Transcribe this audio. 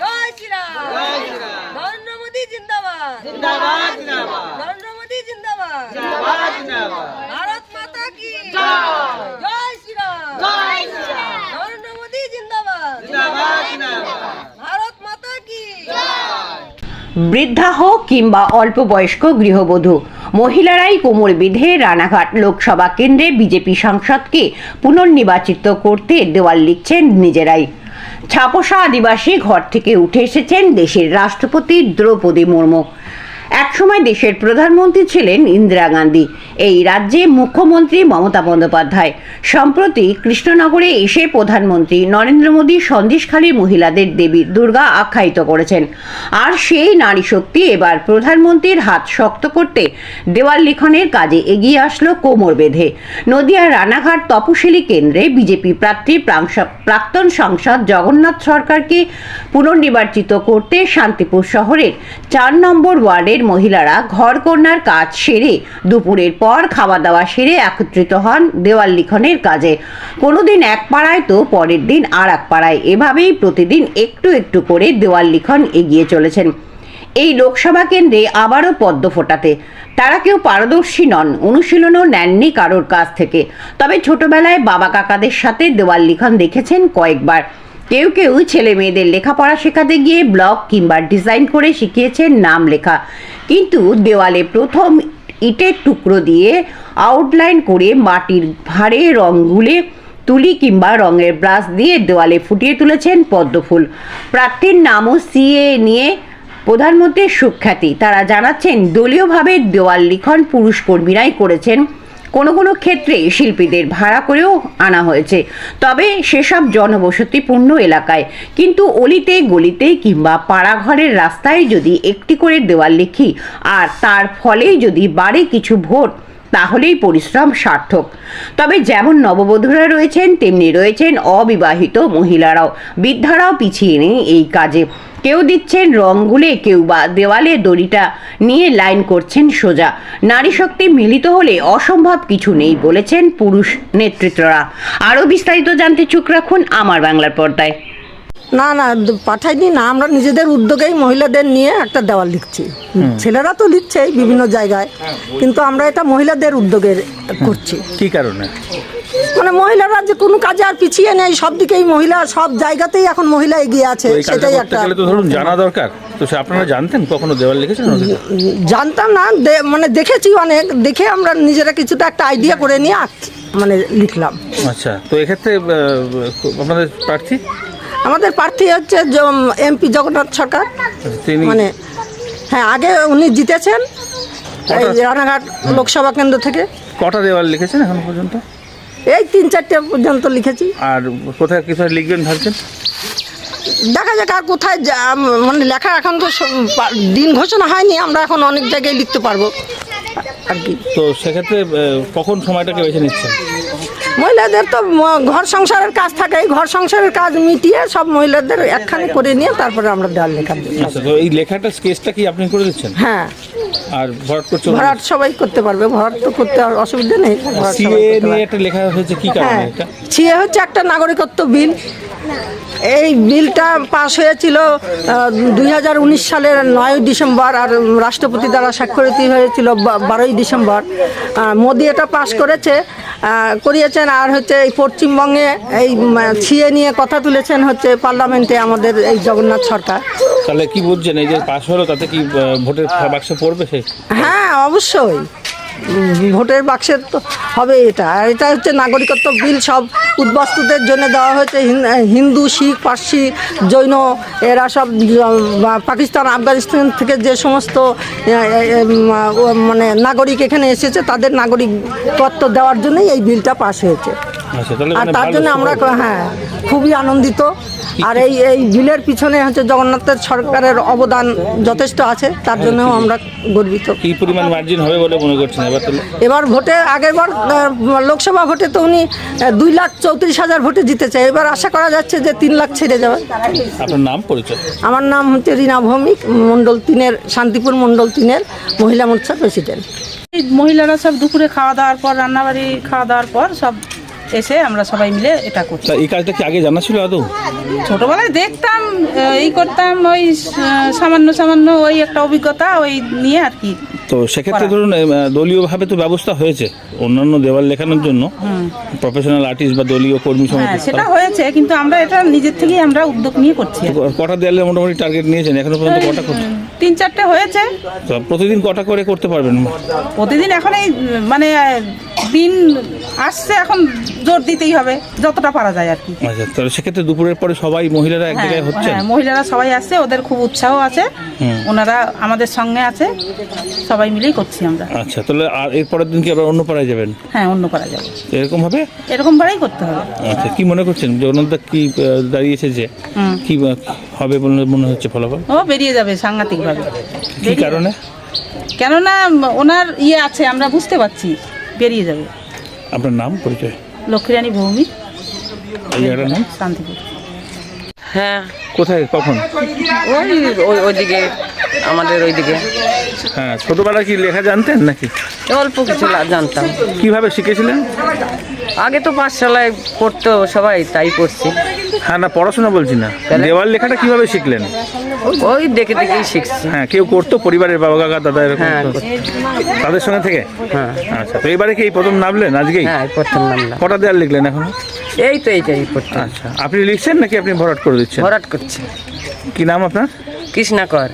জয় শ্রীরাম নরেন্দ্র মোদী জিন্দাবাদ। জিন্দাবাদ জিন্দাবাদ। নরেন্দ্র মোদী জিন্দাবাদ। জিন্দাবাদ জিন্দাবাদ। ভারত মাতা কি জয়। জয়। শ্রীরাম নরেন্দ্র মোদী জিন্দাবাদ। জিন্দাবাদ জিন্দাবাদ। ভারত মাতা কি বৃদ্ধা হোক কিংবা অল্প বয়স্ক গৃহবধূ মহিলারাই কোমর বেঁধে রানাঘাট লোকসভা কেন্দ্রে বিজেপি সাংসদকে পুনর্নির্বাচিত করতে দেওয়াল লিখছেন নিজেরাই। ছাপোষা আদিবাসী ঘর থেকে উঠে এসেছেন দেশের রাষ্ট্রপতি দ্রৌপদী মুর্মু। একসময় দেশের প্রধানমন্ত্রী ছিলেন ইন্দিরা গান্ধী। এই রাজ্যে মুখ্যমন্ত্রী মমতা বন্দ্যোপাধ্যায়। সম্প্রতি কৃষ্ণনগরে এসে প্রধানমন্ত্রী নরেন্দ্র মোদী সন্দেশখালীর মহিলাদের দেবী দুর্গা আখ্যায়িত করেছেন। আর সেই নারী শক্তি এবার প্রধানমন্ত্রীর হাত শক্ত করতে দেওয়াল লিখনের কাজে এগিয়ে আসলো কোমর বেঁধে। নদিয়ার রানাঘাট তপশিলি কেন্দ্রে বিজেপি প্রার্থী প্রাক্তন সাংসদ জগন্নাথ সরকারকে পুনর্নির্বাচিত করতে শান্তিপুর শহরের চার নম্বর ওয়ার্ডের মহিলারা ঘর কন্যার কাজ সেরে দুপুরের পর খাওয়া দাওয়া সেরে একত্রিত হন দেওয়াল লিখনের কাজে। কোনোদিন এক পাড়ায় তো পরের দিন আর এক পাড়ায়। এভাবেই প্রতিদিন একটু একটু করে দেওয়াল লিখন এগিয়ে চলেছেন। এই লোকসভা কেন্দ্রে আবারও পদ্ম ফোটাতে। তারা কেউ পারদর্শী নন, অনুশীলনও নেননি কারোর কাছ থেকে। তবে ছোটবেলায় বাবা কাকাদের সাথে দেওয়াল লিখন দেখেছেন কয়েকবার। কেউ কেউ ছেলে মেয়েদের লেখাপড়া শেখাতে গিয়ে ব্লগ কিংবা ডিজাইন করে শিখিয়েছেন নাম লেখা। কিন্তু দেওয়ালে প্রথম ইটের টুকরো দিয়ে আউটলাইন করে মাটির ভারে রং গুলে তুলি কিংবা রঙের ব্রাশ দিয়ে দেওয়ালে ফুটিয়ে তুলেছেন পদ্মফুল। প্রার্থীর নামও সিএ নিয়ে প্রধানমন্ত্রীর সুখ্যাতি। তারা জানাচ্ছেন, দলীয়ভাবে দেওয়াল লিখন পুরুষ কর্মীরাই করেছেন। কোনো কোনো ক্ষেত্রে শিল্পীদের ভাড়া করেও আনা হয়েছে। তবে সেসব জনবসতিপূর্ণ এলাকায় কিন্তু অলিতে, গলিতে কিংবা পাড়াঘরের রাস্তায় যদি একটি করে দেওয়াল লিখি আর তার ফলেই যদি বাড়ে কিছু ভোট, তাহলেই পরিশ্রম সার্থক। তবে যেমন নববধূরা রয়েছেন, তেমনি রয়েছেন অবিবাহিত মহিলারাও। বৃদ্ধারাও পিছিয়ে নেই এই কাজে। কেউ দিচ্ছেন রং গুলে কেউ বা দেওয়ালে দড়িটা নিয়ে লাইন করছেন সোজা। নারী শক্তি মিলিত হলে অসম্ভব কিছু নেই বলেছেন পুরুষ নেতৃত্বরা। আরও বিস্তারিত জানতে চোখ রাখুন আমার বাংলার পর্দায়। না না পাঠাইনি না আমরা নিজেদের উদ্যোগেই মহিলাদের নিয়ে একটা দেওয়াল লিখছি। ছেলেরা তো লিখছেই বিভিন্ন জায়গায় কিন্তু আমরা এটা মহিলাদের উদ্যোগে করছি। কি কারণে? মানে মহিলারা যে কোনো কাজে আর পিছিয়ে নেই সব দিকেই মহিলা সব জায়গাতেই এখন মহিলা এগিয়ে আছে সেটাই একটা তো ধরুন জানা দরকার। তো সে আপনারা জানতেন কখনো দেওয়াল লিখেছেন জানতাম না মানে দেখেছি অনেক দেখে আমরা নিজেরা কিছুটা একটা আইডিয়া করে নিয়ে মানে লিখলাম। আচ্ছা তো এক্ষেত্রে আপনাদের প্রার্থী? আমাদের প্রার্থী হচ্ছে এমপি জগন্নাথ সরকার। মানে হ্যাঁ আগে উনি জিতেছেন রানাঘাট লোকসভা কেন্দ্র থেকে। কটা দেওয়াল লিখেছেন এখন পর্যন্ত? এই তিন চারটে পর্যন্ত লিখেছি। আর কোথায় কোথায় লিখবেন ভাবছেন? দেখা যাক আর কোথায় মানে লেখা এখন তো দিন ঘোষণা হয়নি আমরা এখন অনেক জায়গায় লিখতে পারব। আর কি? তো সেক্ষেত্রে কখন সময়টাকে বেছে নিচ্ছেন? মহিলাদের তো ঘর সংসারের কাজ থাকে এই ঘর সংসারের কাজ মিটিয়ে সব মহিলাদের একখানে করে নিয়ে তারপরে আমরা দেওয়াল লেখা আচ্ছা তো এই লেখাটা স্কেচটা কি আপনি করে দিচ্ছেন? হ্যাঁ। আর ভরাট করছে ভরাট সবাই করতে পারবে ভরাট তো করতে আর অসুবিধা নেই সিএ নিয়ে একটা লেখা হয়েছে কি কারণে হ্যাঁ এটা? ছিয়ে হচ্ছে একটা নাগরিকত্ব বিল। এই বিলটা পাশ হয়েছিল দুই হাজার উনিশ সালের নয় ডিসেম্বর আর রাষ্ট্রপতি দ্বারা স্বাক্ষরিত হয়েছিল বারোই ডিসেম্বর। মোদি এটা পাশ করেছে করিয়েছেন আর হচ্ছে এই পশ্চিমবঙ্গে এই ছিয়ে নিয়ে কথা তুলেছেন হচ্ছে পার্লামেন্টে আমাদের এই জগন্নাথ সরকার। তাহলে কি বুঝছেন এই যে পাশ হলো তাতে কি ভোটের বাক্স পড়বে সে? হ্যাঁ অবশ্যই। ভোটের বাক্সের তো হবে এটা। আর এটা হচ্ছে নাগরিকত্ব বিল সব উদ্বাস্তুদের জন্য দেওয়া হয়েছে। হিন্দু, শিখ, পার্সি, জৈন, এরা সব পাকিস্তান, আফগানিস্তান থেকে যে সমস্ত মানে নাগরিক এখানে এসেছে, তাদের নাগরিকত্ব দেওয়ার জন্যই এই বিলটা পাস হয়েছে। আর মানে তার জন্য আমরা হ্যাঁ খুবই আনন্দিত। আর এই এই বিলের পিছনে হচ্ছে জগন্নাথের সরকারের অবদান যথেষ্ট আছে তার জন্যও আমরা গর্বিত। কি পরিমাণ মার্জিন হবে বলে মনে করছেন? এবার এবার ভোটে আগের বার লোকসভা ভোটে তো উনি দুই লাখ চৌত্রিশ হাজার ভোটে জিতেছে। এবার আশা করা যাচ্ছে যে তিন লাখ ছেড়ে যাবে। আপনার নাম পরিচয়? আমার নাম হচ্ছে রীনা ভৌমিক মণ্ডল তিনের শান্তিপুর মণ্ডল তিনের মহিলা মোর্চার প্রেসিডেন্ট। এই মহিলারা সব দুপুরে খাওয়া দাওয়ার পর রান্নাবাড়ি খাওয়া দাওয়ার পর সব এসে আমরা সবাই মিলে এটা করছি। তা এই কাজটা কি আগে জানা ছিল আদৌ? ছোটবেলায় দেখতাম এই করতাম ওই সামান্য সামান্য ওই একটা অভিজ্ঞতা ওই নিয়ে আর কি। তো সেক্ষেত্রে ধরুন দলীয়ভাবে তো ব্যবস্থা হয়েছে অন্যান্য দেওয়াল লেখানোর জন্য। প্রফেশনাল আর্টিস্ট বা দলীয় কর্মী হ্যাঁ সমিতি সেটা হয়েছে কিন্তু আমরা এটা নিজের থেকেই আমরা উদ্যোগ নিয়ে করছি। কটা দেওয়ালে মোটামুটি টার্গেট নিয়েছেন? এখনও পর্যন্ত কটা করতে তিন চারটে হয়েছে। প্রতিদিন কটা করে করতে পারবেন? প্রতিদিন এখন এই মানে দিন আসছে এখন জোর দিতেই হবে যতটা পারা যায় আর কি। আচ্ছা তাহলে সেক্ষেত্রে দুপুরের পরে সবাই মহিলারা এক জায়গায় হচ্ছে হ্যাঁ মহিলারা সবাই আসছে ওদের খুব উৎসাহ আছে। ওনারা আমাদের সঙ্গে আছে সবাই মিলেই করছি আমরা। আচ্ছা তাহলে আর এর পরের দিন কি আবার অন্য পাড়ায় যাবেন? হ্যাঁ অন্য করা যাবে। এরকম হবে? এরকম ভাবেই করতে হবে। আচ্ছা কি মনে করছেন? জগন্নাথ কি আহ, দাঁড়িয়েছে যে। কি আহ, হবে বলে মনে হচ্ছে ফলাফল? ও বেরিয়ে যাবে সাংঘাতিকভাবে। কি কারণে? কেননা উম, ওনার ইয়ে আছে আমরা বুঝতে পারছি। বেরিয়ে যাবে। আপনার নাম পরিচয়? লক্ষ্মীরানী ভৌমি। এই জায়গাটার নাম? শান্তিপুর। হ্যাঁ। কোথায় কখন? ওই ওই ওইদিকে আমাদের ওইদিকে। হ্যাঁ ছোটবেলা কি লেখা জানতেন নাকি? অল্প কিছু জানতাম। কীভাবে শিখেছিলেন? আগে তো পাঠশালায় পড়তো সবাই তাই পড়ছি। হ্যাঁ না পড়াশোনা বলছি না। দেওয়াল লেখাটা কীভাবে শিখলেন? ওই দেখে দেখেই শিখছি। হ্যাঁ কেউ করতো? পরিবারের বাবা কাকা দাদা এরকম হ্যাঁ, তো? তাদের সঙ্গে থেকে? হ্যাঁ। আচ্ছা তো এবারে কি এই প্রথম নামলেন আজকেই? হ্যাঁ প্রথম নামলাম। কটা দেওয়াল লিখলেন এখন? এই তো এইটাই করতাম আচ্ছা আপনি লিখছেন নাকি আপনি ভরাট করে দিচ্ছেন? ভরাট করছি। কি নাম আপনার? কৃষ্ণাকর।